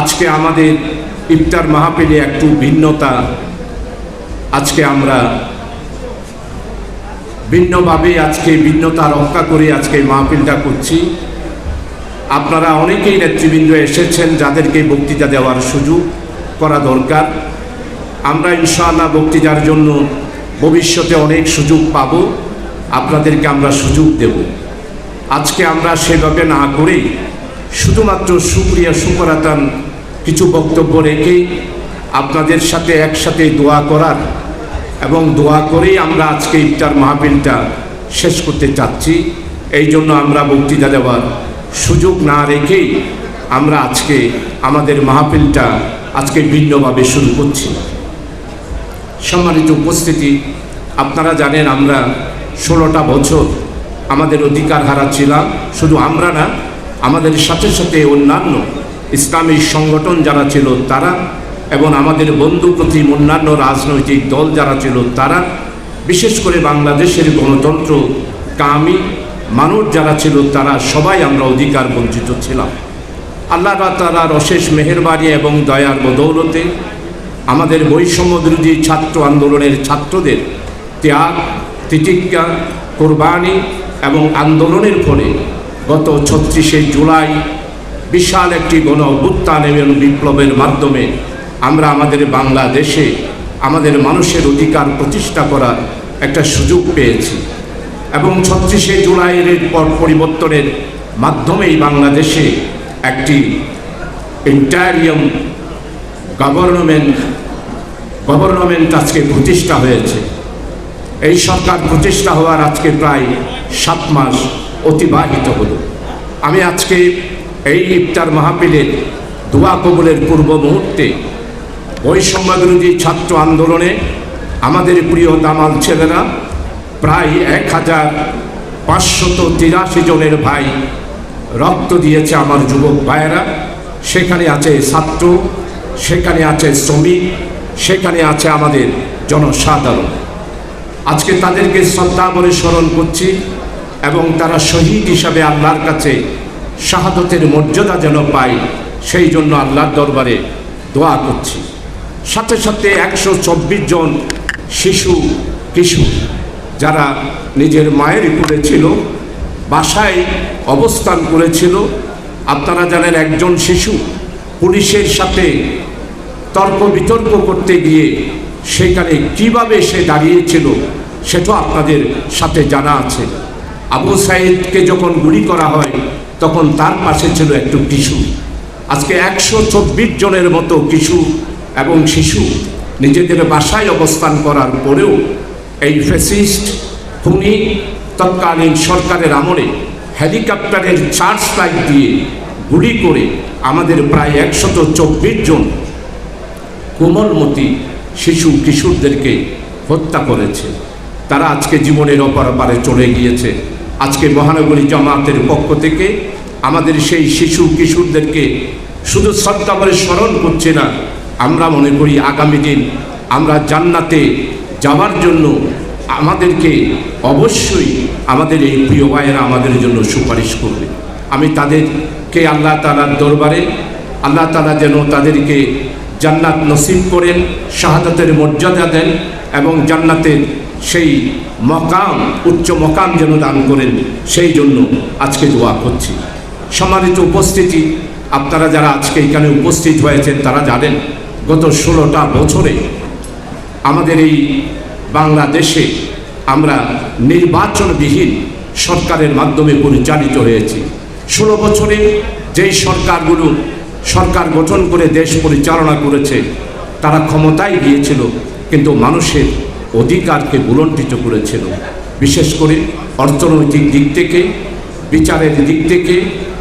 আজকে আমাদের ইফতার মাহফিলে একটু ভিন্নতা। আজকে আমরা ভিন্নভাবে আজকে ভিন্নতা রক্ষা করে আজকে মাহফিলটা করছি। আপনারা অনেকেই নেতৃবৃন্দ এসেছেন যাদেরকে বক্তৃতা দেওয়ার সুযোগ করা দরকার। আমরা ইনশাআল্লাহ বক্তৃতার জন্য ভবিষ্যতে অনেক সুযোগ পাব। আপনাদেরকে আমরা সুযোগ দেব। আজকে আমরা সেভাবে না করেই শুধুমাত্র সুপ্রিয়া সুকরাতান কিছু বক্তব্য রেখে আপনাদের সাথে একসাথে দোয়া করার এবং দোয়া করেই আমরা আজকে ইফতার মাহফিলটা শেষ করতে চাচ্ছি। এই জন্য আমরা বক্তৃতা দেওয়ার সুযোগ না রেখেই আমরা আজকে আমাদের মাহফিলটা আজকে ভিন্নভাবে শুরু করছি। সম্মানিত উপস্থিতি, আপনারা জানেন আমরা ষোলোটা বছর আমাদের অধিকার হারাচ্ছিলাম শুধু আমরা না আমাদের সাথে সাথে অন্যান্য ইসলামী সংগঠন যারা ছিল তারা এবং আমাদের বন্ধু প্রতিম অন্যান্য রাজনৈতিক দল যারা ছিল তারা, বিশেষ করে বাংলাদেশের গণতন্ত্র কামি মানুষ যারা ছিল তারা সবাই আমরা অধিকার বঞ্চিত ছিলাম। আল্লাহ তালার অশেষ মেহেরবানি এবং দয়ার বদৌলতে আমাদের বৈষম্য বিরোধী ছাত্র আন্দোলনের ছাত্রদের ত্যাগ, তিতিক্ষা, কোরবানি এবং আন্দোলনের ফলে গত ছত্রিশে জুলাই বিশাল একটি গণ অভ্যুত্থান এবং বিপ্লবের মাধ্যমে আমরা আমাদের বাংলাদেশে আমাদের মানুষের অধিকার প্রতিষ্ঠা করার একটা সুযোগ পেয়েছি। এবং ছত্রিশে জুলাইয়ের পর পরিবর্তনের মাধ্যমেই বাংলাদেশে একটি ইন্টারিয়াম গভর্নমেন্ট গভর্নমেন্ট আজকে প্রতিষ্ঠা হয়েছে। এই সরকার প্রতিষ্ঠা হওয়ার আজকে প্রায় সাত মাস অতিবাহিত হলো। আমি আজকে এই ইফতার মাহফিলের দোয়া কবলের পূর্ব মুহূর্তে বৈষম্য বিরোধী ছাত্র আন্দোলনে আমাদের প্রিয় দামাল ছেলেরা, প্রায় এক হাজার পাঁচশত তিরাশি জনের ভাই রক্ত দিয়েছে আমার যুবক ভাইয়েরা। সেখানে আছে ছাত্র, সেখানে আছে শ্রমিক, সেখানে আছে আমাদের জনসাধারণ। আজকে তাদেরকে শ্রদ্ধা বলে স্মরণ করছি। এবং তারা শহীদ হিসাবে আল্লাহর কাছে শাহাদতের মর্যাদা যেন পায়, সেই জন্য আল্লাহর দরবারে দোয়া করছি। সাথে সাথে একশো চব্বিশ জন শিশু, কিশোর যারা নিজের মায়ের কুলে ছিল, বাসায় অবস্থান করেছিল, আপনারা জানেন একজন শিশু পুলিশের সাথে তর্ক বিতর্ক করতে গিয়ে সেখানে কীভাবে সে দাঁড়িয়েছিল সেটাও আপনাদের সাথে জানা আছে। আবু সাইদকে যখন গুলি করা হয়, তখন তার পাশে ছিল একটু কিশু আজকে একশো চব্বিশ জনের মতো কিশু এবং শিশু নিজেদের বাসায় অবস্থান করার পরেও এই ফেসিস্ট খুনি তৎকালীন সরকারের আমলে হেলিকপ্টারের চার্জ লাইট দিয়ে গুলি করে আমাদের প্রায় একশত চব্বিশ জন কোমলমতি শিশু কিশোরদেরকে হত্যা করেছে। তারা আজকে জীবনের অপরপারে চলে গিয়েছে। আজকে মহানগরী জামাতের পক্ষ থেকে আমাদের সেই শিশু কিশোরদেরকে শুধু শ্রদ্ধা করে স্মরণ করছে না, আমরা মনে করি আগামী দিন আমরা জান্নাতে যাওয়ার জন্য আমাদেরকে অবশ্যই আমাদের এই প্রিয় ভাইয়েরা আমাদের জন্য সুপারিশ করবে। আমি তাদেরকে আল্লাহ তালার দরবারে, আল্লাহ তালা যেন তাদেরকে জান্নাত নসিব করেন, শাহাদাতের মর্যাদা দেন এবং জান্নাতের সেই মকাম, উচ্চ মকাম যেন দান করেন, সেই জন্য আজকে দোয়া করছি। সম্মানিত উপস্থিতি, আপনারা যারা আজকে এখানে উপস্থিত হয়েছেন, তারা জানেন, গত ষোলোটা বছরে আমাদের এই বাংলাদেশে আমরা নির্বাচনবিহীন সরকারের মাধ্যমে পরিচালিত হয়েছি। ষোলো বছরে যেই সরকারগুলো সরকার গঠন করে দেশ পরিচালনা করেছে, তারা ক্ষমতায় গিয়েছিল, কিন্তু মানুষের অধিকারকে বুলণ্ঠিত করেছিল। বিশেষ করে অর্থনৈতিক দিক থেকে, বিচারের দিক থেকে,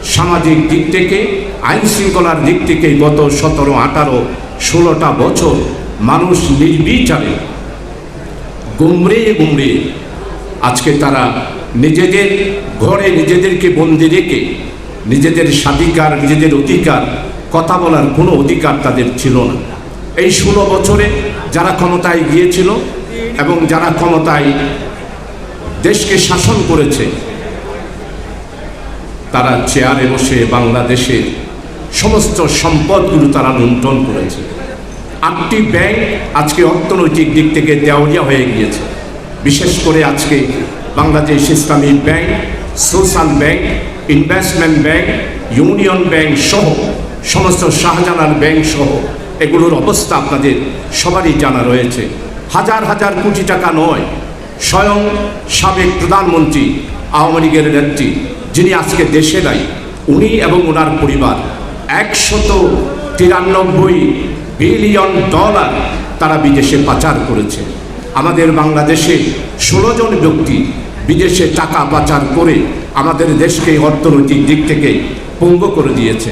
সামাজিক দিক থেকে আইন শৃঙ্খলার দিক থেকে গত সতেরো, আঠারো, ষোলোটা বছর মানুষ নির্বিচারে গুমড়ে গুমড়ে আজকে তারা নিজেদের ঘরে নিজেদেরকে বন্দি রেখে নিজেদের স্বাধিকার, নিজেদের অধিকার, কথা বলার কোনো অধিকার তাদের ছিল না। এই ষোলো বছরে যারা ক্ষমতায় গিয়েছিল এবং যারা ক্ষমতায় দেশকে শাসন করেছে, তারা চেয়ারে বসে বাংলাদেশের সমস্ত সম্পদগুলো তারা লুণ্ঠন করেছে। আটটি ব্যাংক আজকে অর্থনৈতিক দিক থেকে দেওয়ালিয়া হয়ে গিয়েছে। বিশেষ করে আজকে Bangladesh Islami bank, social bank, investment bank, union bank সহ সমস্ত শাহজালাল ব্যাংক সহ এগুলোর অবস্থা আপনাদের সবারই জানা রয়েছে। হাজার হাজার কোটি টাকা নয়, স্বয়ং সাবেক প্রধানমন্ত্রী, আওয়ামী লীগের নেত্রী, যিনি আজকে দেশে নাই, উনি এবং ওনার পরিবার একশত তিরানব্বই বিলিয়ন ডলার তারা বিদেশে পাচার করেছে। আমাদের বাংলাদেশে ষোলো জন ব্যক্তি বিদেশে টাকা পাচার করে আমাদের দেশকে অর্থনৈতিক দিক থেকে পঙ্গ করে দিয়েছে।